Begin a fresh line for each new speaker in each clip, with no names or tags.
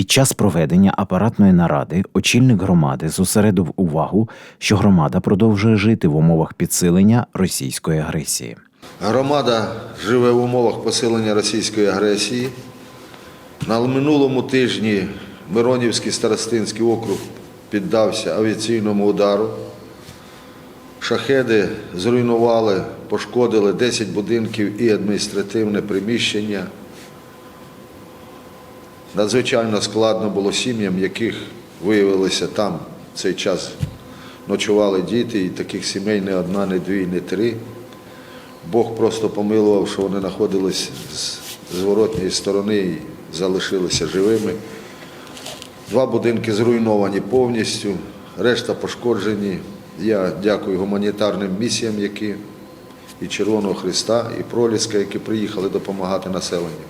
Під час проведення апаратної наради очільник громади зосередив увагу, що громада продовжує жити в умовах підсилення російської агресії.
Громада живе в умовах посилення російської агресії. На минулому тижні Миронівський старостинський округ піддався авіаційному удару. Шахеди зруйнували, пошкодили 10 будинків і адміністративне приміщення. Надзвичайно складно було сім'ям, яких виявилося там в цей час ночували діти, і таких сімей не одна, не дві, не три. Бог просто помилував, що вони знаходились з зворотньої сторони і залишилися живими. Два будинки зруйновані повністю, решта пошкоджені. Я дякую гуманітарним місіям, які і Червоного Христа, і Проліска, які приїхали допомагати населенню.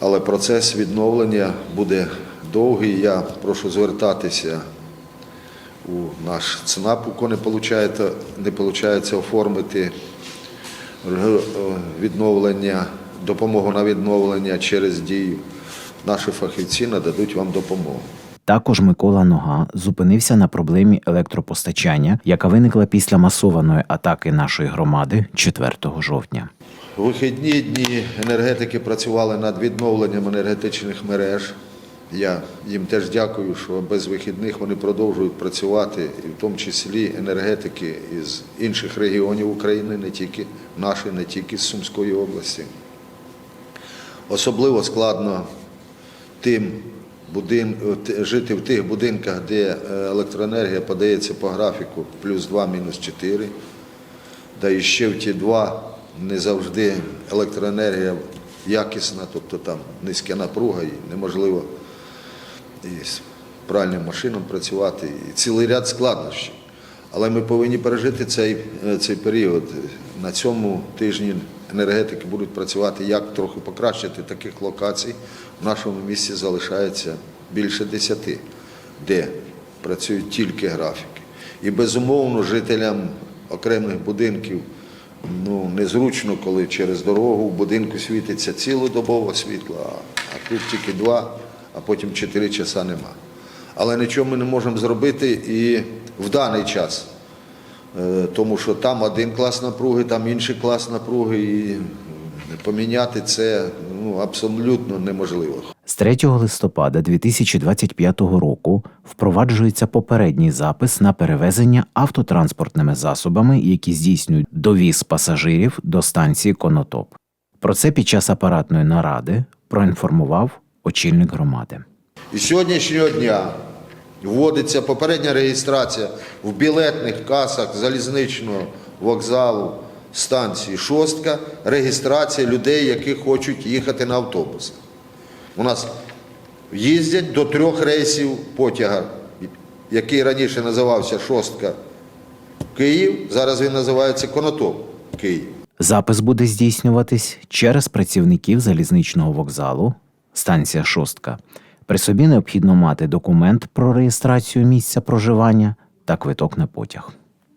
Але процес відновлення буде довгий. Я прошу звертатися у наш ЦНАП, у кого не виходить, не виходить оформити е, відновлення, допомогу на відновлення через дію. Наші фахівці нададуть вам допомогу.
Також Микола Нога зупинився на проблемі електропостачання, яка виникла після масованої атаки нашої громади 4 жовтня.
Вихідні дні енергетики працювали над відновленням енергетичних мереж. Я їм теж дякую, що без вихідних вони продовжують працювати, і в тому числі енергетики із інших регіонів України, не тільки наші, не тільки з Сумської області. Особливо складно тим будин... жити в тих будинках, де е, електроенергія подається по графіку плюс 2, мінус 4. Да і ще в ті два не завжди електроенергія якісна, тобто там низька напруга і неможливо і з пральним машином працювати, і цілий ряд складнощів. Але ми повинні пережити цей, е, цей період. На цьому тижні енергетики будуть працювати, як трохи покращити таких локацій. В нашому місті залишається більше десяти, де працюють тільки графіки. І безумовно жителям окремих будинків ну, незручно, коли через дорогу в будинку світиться цілодобово світло, а, тут тільки два, а потім чотири часа нема. Але нічого ми не можемо зробити і в даний час. Е, Тому що там один клас напруги, там інший клас напруги, і поміняти це ну, абсолютно неможливо.
З 3 листопада 2025 року впроваджується попередній запис на перевезення автотранспортними засобами, які здійснюють довіз пасажирів до станції Конотоп. Про це під час апаратної наради проінформував очільник громади.
І сьогоднішнього дня вводиться попередня реєстрація в білетних касах залізничного вокзалу станції Шостка, реєстрація людей, які хочуть їхати на автобусах. У нас їздять до трьох рейсів потяга, який раніше називався Шостка Київ, зараз він називається Конотоп Київ.
Запис буде здійснюватись через працівників залізничного вокзалу, станція Шостка. При собі необхідно мати документ про реєстрацію місця проживання та квиток на потяг.